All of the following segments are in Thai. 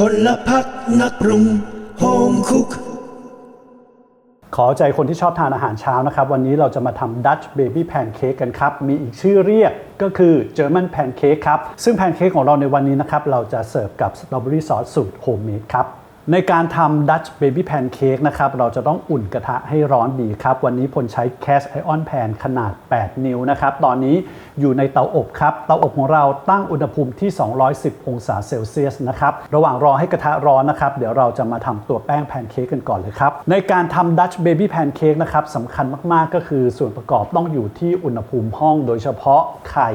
พลพักนักปรุงโฮมคุก ขอใจคนที่ชอบทานอาหารเช้านะครับ วันนี้เราจะมาทำ Dutch Baby Pancake กันครับ มีอีกชื่อเรียกก็คือ German Pancake ครับ ซึ่งแพนเค้กของเราในวันนี้นะครับ เราจะเสิร์ฟกับสตรอเบอรี่ซอสสูตรโฮมเมดครับในการทำ Dutch Baby Pancake นะครับ เราจะต้องอุ่นกระทะให้ร้อนดีครับ วันนี้พลใช้ Cast Iron Pan ขนาด 8 นิ้วนะครับ ตอนนี้ อยู่ในเตาอบครับ เตาอบของเราตั้งอุณหภูมิที่ 210 องศาเซลเซียสนะครับ ระหว่างรอให้กระทะร้อนนะครับ เดี๋ยวเราจะมาทำตัวแป้งแพนเค้กกันก่อนเลยครับ ในการทำ Dutch Baby Pancake นะครับสำคัญมากๆ ก็คือส่วนประกอบต้องอยู่ที่อุณหภูมิห้องโดยเฉพาะไข่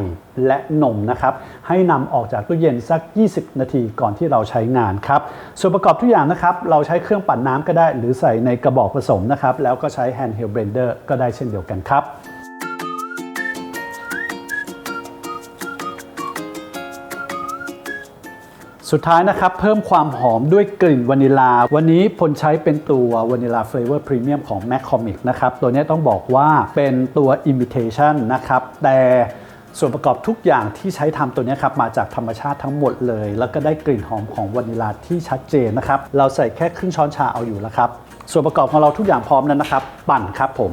และนมนะครับ ให้นำออกจากตู้เย็นสัก 20 นาทีก่อนที่เราใช้งานครับ ส่วนประกอบทุกอย่างนะครับ เราใช้เครื่องปั่นน้ำก็ได้ หรือใส่ในกระบอกผสมนะครับ แล้วก็ใช้ handheld blender ก็ได้เช่นเดียวกันครับ สุดท้ายนะครับ เพิ่มความหอมด้วยกลิ่นวานิลา วันนี้พลใช้เป็นตัววานิลาเฟลเวอร์พรีเมียมของ McCormick นะครับ ตัวนี้ต้องบอกว่าเป็นตัว imitation นะครับ แต่ส่วนประกอบทุกอย่างที่ใช้ทำตัวนี้ครับมาจากธรรมชาติทั้งหมดเลย แล้วก็ได้กลิ่นหอมของวานิลาที่ชัดเจนนะครับ เราใส่แค่ครึ่งช้อนชาเอาอยู่แล้วครับ ส่วนประกอบของเราทุกอย่างพร้อมแล้วนะครับ ปั่นครับผม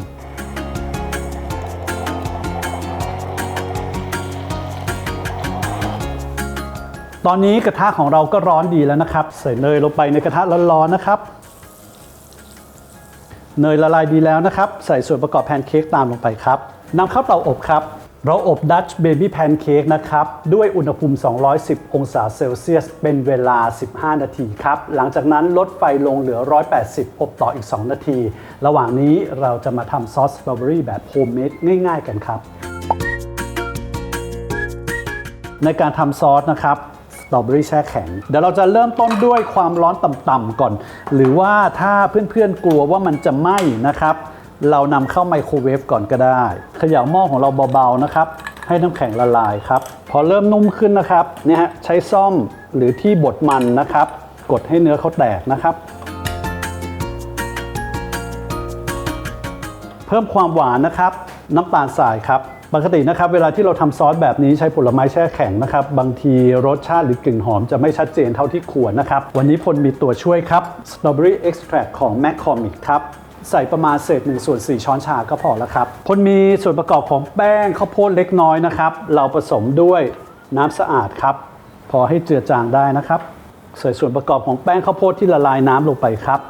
ตอนนี้กระทะของเราก็ร้อนดีแล้วนะครับ ใส่เนยลงไปในกระทะร้อนๆนะครับ เนยละลายดีแล้วนะครับ ใส่ส่วนประกอบแพนเค้กตามลงไปครับนำเข้าเตาอบครับ เราอบดัชเบบี้แพนเค้กนะครับ ด้วยอุณหภูมิ 210 องศาเซลเซียส เป็นเวลา 15 นาทีครับ หลังจากนั้นลดไฟลงเหลือ 180 อบต่ออีก 2 นาที ระหว่างนี้เราจะมาทำซอสสตรอเบอรี่แบบโฮมเมดง่าย ๆ กันครับในการทำซอสนะครับ ตรอเบอรี่แช่แข็ง เดี๋ยวเราจะเริ่มต้นด้วยความร้อนต่ำๆก่อน หรือว่าถ้าเพื่อนๆกลัวว่ามันจะไหม้นะครับ เรานำเข้าไมโครเวฟก่อนก็ได้เขย่าหม้อของเราเบาๆนะครับให้น้ำแข็งละลายครับ พอเริ่มนุ่มขึ้นนะครับเนี่ยฮะใช้ซ่อมหรือที่บดมันนะครับ กดให้เนื้อเขาแตกนะครับ เพิ่มความหวานนะครับ น้ำตาลทรายครับ ปกตินะครับเวลาที่เราทำซอสแบบนี้ใช้ผลไม้แช่แข็งนะครับ บางทีรสชาติหรือกลิ่นหอมจะไม่ชัดเจนเท่าที่ควรนะครับ วันนี้พลมีตัวช่วยครับ Strawberry Extract ของ McCormick ครับใส่ประมาณเศษ1ส่วน4ช้อนชาก็พอแล้วครับพลมีส่วนประกอบของแป้งข้าวโพดเล็กน้อยนะครับ เราผสมด้วยน้ำสะอาดครับ พอให้เจือจางได้นะครับ ใส่ส่วนประกอบของแป้งข้าวโพดที่ละลายน้ำลงไปครับ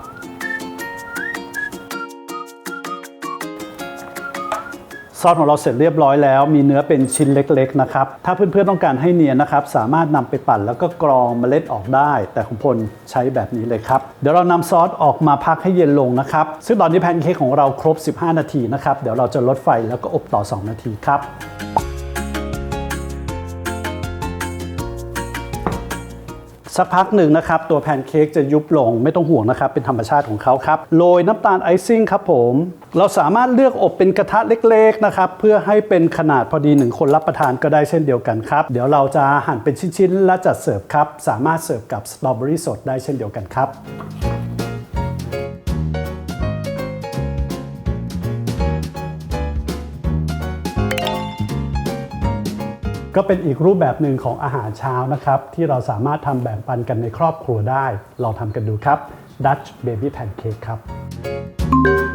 ซอสของเราเสร็จเรียบร้อยแล้ว มีเนื้อเป็นชิ้นเล็กๆนะครับ ถ้าเพื่อนๆต้องการให้เนียนนะครับ สามารถนำไปปั่นแล้วก็กรองเมล็ดออกได้ แต่ของพลใช้แบบนี้เลยครับ เดี๋ยวเรานำซอสออกมาพักให้เย็นลงนะครับ ซึ่งตอนนี้แพนเค้กของเราครบ 15 นาทีนะครับ เดี๋ยวเราจะลดไฟแล้วก็อบต่อ 2 นาทีครับ สักพักหนึ่งนะครับ ตัวแพนเค้กจะยุบลงไม่ต้องห่วงนะครับ เป็นธรรมชาติของเขาครับโรยน้ำตาลไอซิ่งครับผม เราสามารถเลือกอบเป็นกระทะเล็กๆนะครับเพื่อให้เป็นขนาดพอดีหนึ่งคนรับประทานก็ได้เช่นเดียวกันครับ เดี๋ยวเราจะหั่นเป็นชิ้นๆและจัดเสิร์ฟครับสามารถเสิร์ฟกับสตรอเบอรี่สดได้เช่นเดียวกันครับ ก็เป็นอีกรูปแบบหนึ่งของอาหารเช้านะครับ ที่เราสามารถทำแบ่งปันกันในครอบครัวได้ ลองทำกันดูครับ Dutch Baby Pancake ครับ